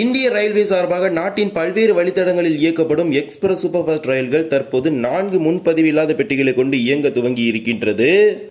இந்திய ரயில்வே சார்பாக நாட்டின் பல்வேறு வழித்தடங்களில் இயக்கப்படும் எக்ஸ்பிரஸ் சூப்பர் ஃபாஸ்ட் ரயில்கள் தற்போது நான்கு முன்பதிவு இல்லாத பெட்டிகளை கொண்டு இயங்க துவங்கி இருக்கின்றது.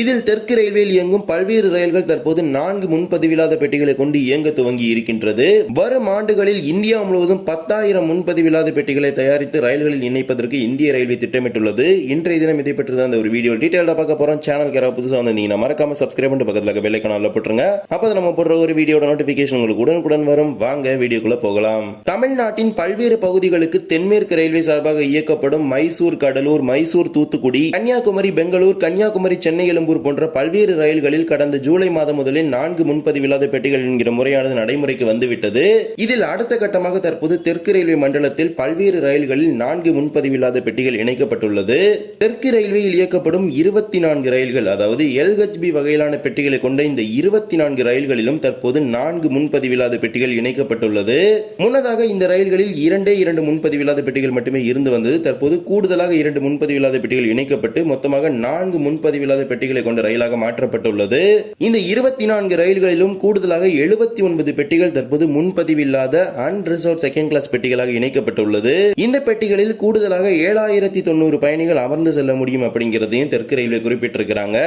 இதில் தெற்கு ரயில்வேயில் இயங்கும் பல்வேறு ரயில்கள் தற்போது நான்கு முன்பதிவில்லாத பெட்டிகளை கொண்டு இயங்க துவங்கி இருக்கின்றது. வரும் ஆண்டுகளில் இந்தியா முழுவதும் பத்தாயிரம் முன்பதிவில்லாத பெட்டிகளை தயாரித்து ரயில்களில் இணைப்பதற்கு இந்திய ரயில்வே திட்டமிட்டுள்ளது. இன்றைய தினம் இதை பற்றி தான் இந்த ஒரு வீடியோ. டீட்டெயிலாக பார்க்க போறோம். சேனலுக்கு யாராவது புதுசாக வந்திருந்தீங்கன்னா மறக்காம சப்ஸ்கிரைப் பண்ணிட்டு பக்கத்தில் பெல்லைக்கான போட்டுருங்க அப்போ நம்ம போடுற ஒரு வீடியோட நோட்டிபிகேஷன் உங்களுக்கு உடனுக்குடன் வரும். வாங்க வீடியோ வீடியோக்குள்ள போகலாம். தமிழ்நாட்டின் பல்வேறு பகுதிகளுக்கு தென்மேற்கு ரயில்வே சார்பாக இயக்கப்படும் மைசூர் கடலூர் மைசூர் தூத்துக்குடி கன்னியாகுமரி பெங்களூர் கன்னியாகுமரி சென்னை எழும்பூர் போன்ற பல்வேறு ரயில்களில் கடந்த ஜூலை மாதம் முதலில் நான்கு முன்பதிவில்லாத பெட்டிகள் என்கிற முறையானது நடைமுறைக்கு வந்துவிட்டது. இதில் அடுத்த கட்டமாக தற்போது தெற்கு ரயில்வே மண்டலத்தில் பல்வேறு ரயில்களில் நான்கு முன்பதிவில்லாத பெட்டிகள் இணைக்கப்பட்டுள்ளது. தெற்கு ரயில்வேயில் இயக்கப்படும் இருபத்தி நான்கு ரயில்கள் அதாவது எல்ஹெச்பி வகையிலான பெட்டிகளை கொண்ட இந்த இருபத்தி நான்கு ரயில்களிலும் தற்போது நான்கு முன்பதிவில்லாத பெட்டிகள் இணைக்கப்பட்டுள்ளது. முன்னதாக இந்த ரயில்களில் இரண்டே இரண்டு முன்பதிவில்லாத பெட்டிகள் மட்டுமே இருந்து வந்தது. தற்போது கூடுதலாக இரண்டு முன்பதிவில்லாத பெட்டிகள் இணைக்கப்பட்டு மொத்தமாக நான்கு முன்பதிவில்லாத பெட்டிகளை கொண்ட ரயிலாக மாற்றப்பட்டுள்ளது. இந்த இருபத்தி நான்கு ரயில்களிலும் கூடுதலாக எழுபத்தி ஒன்பது பெட்டிகள் தற்போது முன்பதிவில்லாத அன்ரிசர்வ் செகண்ட் கிளாஸ் பெட்டிகளாக இணைக்கப்பட்டுள்ளது. இந்த பெட்டிகளில் கூடுதலாக ஏழாயிரத்தி தொண்ணூறு பயணிகள் அமர்ந்து செல்ல முடியும் அப்படிங்கிறதையும் தெற்கு ரயில்வே குறிப்பிட்டிருக்கிறாங்க.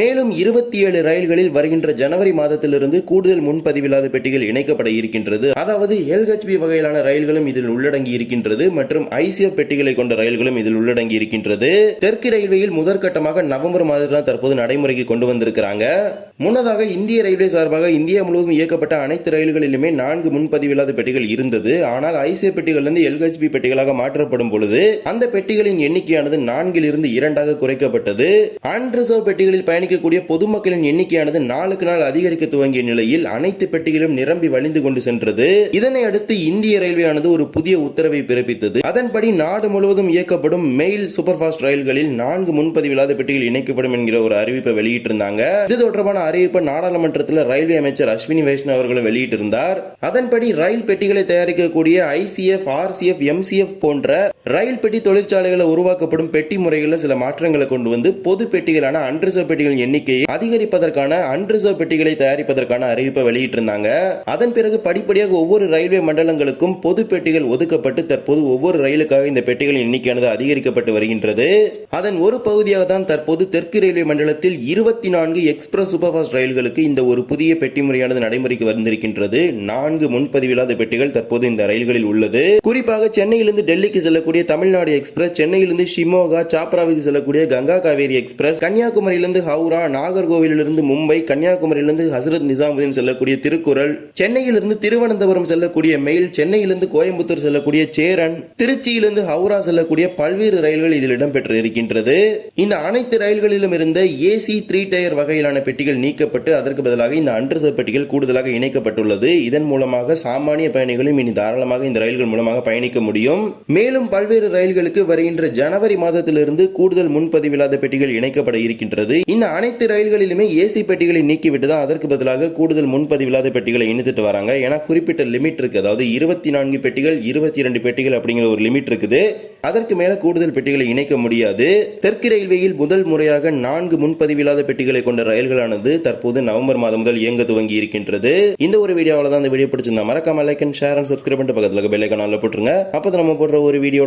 மேலும் இருபத்தி ஏழு ரயில்களில் வருகின்ற ஜனவரி மாதத்திலிருந்து கூடுதல் முன்பதிவில்லாத பெட்டிகள் இணைக்கப்பட இருக்கின்றது. அதாவது அதாவது எல்ஹெச்பி வகையிலான ரயில்களும் இதில் உள்ளடங்கி இருக்கின்றது மற்றும் ஐசிஎஃப் பெட்டிகளை கொண்ட ரயில்களும் இதில் உள்ளடங்கி இருக்கின்றது. தெற்கு ரயில்வேயில் முதற்கட்டமாக நவம்பர் மாதத்தில் தற்போது நடைமுறைக்கு கொண்டு வந்திருக்கிறாங்க. முன்னதாக இந்திய ரயில்வே சார்பாக இந்தியா முழுவதும் இயக்கப்பட்ட அனைத்து ரயில்களிலுமே நான்கு முன்பதிவில்லாத பெட்டிகள் இருந்தது. ஆனால் ஐசிஎஃப் பெட்டிகளிலிருந்து எல்ஹெச்பி பெட்டிகளாக மாற்றப்படும் பொழுது அந்த பெட்டிகளின் எண்ணிக்கையானது நான்கில் இருந்து இரண்டாக குறைக்கப்பட்டது. அன்ரிசர்வ் பெட்டிகளில் பயணிக்கக்கூடிய பொதுமக்களின் எண்ணிக்கையானது நாளுக்கு நாள் அதிகரிக்க துவங்கிய நிலையில் அனைத்து பெட்டிகளும் நிரம்பி வழிந்து கொண்டு சென்றது. இதனை அடுத்து இந்திய ரயில்வேயானது ஒரு புதிய உத்தரவை பிறப்பித்தது. அதன்படி நாடு முழுவதும் இயக்கப்படும் மெயில் சூப்பர் ஃபாஸ்ட் ரயில்களில் நான்கு முன்பதிவில்லாத பெட்டிகள் இணைக்கப்படும் என்கிற ஒரு அறிவிப்பை வெளியிட்டிருந்தாங்க. இது தொடர்பான அறிவிப்பை நாடாளுமன்றத்தில் ரயில்வே அமைச்சர் அஸ்வினி வைஷ்ணவ் அவர்கள் வெளியிட்டிருந்தார். அதன்படி ரயில் பெட்டிகளை தயாரிக்கக்கூடிய ஐசிஎஃப் ஆர்சிஎஃப் எம்சிஎஃப் போன்ற ரயில் பெட்டி தொழிற்சாலைகளை உருவாக்கப்படும் பெட்டி முறைகளில் சில மாற்றங்களை கொண்டு வந்து பொது பெட்டிகளான அன்ரிசர்வ் பெட்டிகளின் எண்ணிக்கையை அதிகரிப்பதற்கான அன்ரிசர்வ் பெட்டிகளை தயாரிப்பதற்கான அறிவிப்பை வெளியிட்டிருந்தாங்க. அதன் பிறகு படிப்படியாக ஒவ்வொரு ரயில்வே மண்டலங்களுக்கும் பொது பெட்டிகள் ஒதுக்கப்பட்டு தற்போது ஒவ்வொரு ரயிலுக்காக இந்த பெட்டிகளின் எண்ணிக்கையானது அதிகரிக்கப்பட்டு வருகின்றது. அதன் ஒரு பகுதியாக தான் தற்போது தெற்கு ரயில்வே மண்டலத்தில் இருபத்தி நான்கு எக்ஸ்பிரஸ் சூப்பர் ஃபாஸ்ட் ரயில்களுக்கு இந்த ஒரு புதிய பெட்டி முறையானது நடைமுறைக்கு வந்திருக்கின்றது. நான்கு முன்பதிவில்லாத பெட்டிகள் தற்போது இந்த ரயில்களில் உள்ளது. குறிப்பாக சென்னையிலிருந்து டெல்லிக்கு செல்லக்கூடிய தமிழ்நாடு எக்ஸ்பிரஸ் சென்னையிலிருந்து ஷிமோகா சாப்ராவுக்கு செல்லக்கூடிய கங்கா காவேரி எக்ஸ்பிரஸ் கன்னியாகுமரியிலிருந்து ஹவுரா நாகர்கோவிலிருந்து மும்பை கன்னியாகுமரியிலிருந்து ஹசரத் நிசாமுதீன் செல்லக்கூடிய திருக்குறள் சென்னையிலிருந்து திருவனந்தபுரம் செல்லக்கூடிய மெயில் சென்னையிலிருந்து கோயம்புத்தூர் செல்லக்கூடிய சேரன் திருச்சியிலிருந்து ஹவுரா செல்லக்கூடிய பல்வேறு ரயில்கள் இதில் இடம்பெற்று இருக்கின்றது இந்த அனைத்து ரயில்களிலும் இருந்த ஏசி த்ரீ டயர் வகையிலான பெட்டிகள் நீக்கப்பட்டு அதற்கு பதிலாக இந்த அன்ரிசர்வ் பெட்டிகள் கூடுதலாக இணைக்கப்பட்டுள்ளது. இதன் மூலமாக சாமானிய பயணிகளும் இனி தாராளமாக இந்த ரயில்கள் மூலமாக பயணிக்க முடியும். மேலும் பல்வேறு ரயில்களுக்கு வருகின்ற ஜனவரி மாதத்திலிருந்து கூடுதல் முன்பதிவில்லாத பெட்டிகள் இணைக்கப்பட இருக்கின்றது. இந்த அனைத்து ரயில்களிலுமே ஏசி பெட்டிகளை நீக்கிவிட்டு தான் அதற்கு பதிலாக கூடுதல் முன்பதிவில்லாத பெட்டிகளை இணைத்துட்டு வராங்க. ஏன்னா குறிப்பிட்ட லிமிட் இருக்கு. அதாவது இருபத்தி நான்கு பெட்டிகள் இருபத்தி இரண்டு பெட்டிகள் அப்படிங்கிற ஒரு லிமிட் இருக்குது. அதற்கு மேல கூடுதல் பெட்டிகளை இணைக்க முடியாது. தெற்கு ரயில்வேயில் முதல் முறையாக நான்கு முன்பதிவில்லாத பெட்டிகளை கொண்ட ரயில்களானது தற்போது நவம்பர் மாதம் முதல் இயங்க துவங்கி இருக்கின்றது. இந்த ஒரு வீடியோவில் தான் இந்த வீடியோ பிடிச்சிருந்தா மறக்காம like and share and subscribe பண்ணிட்டு பக்கத்தில் பெல் போட்டுருங்க. அப்போ நம்ம போடுற ஒரு வீடியோ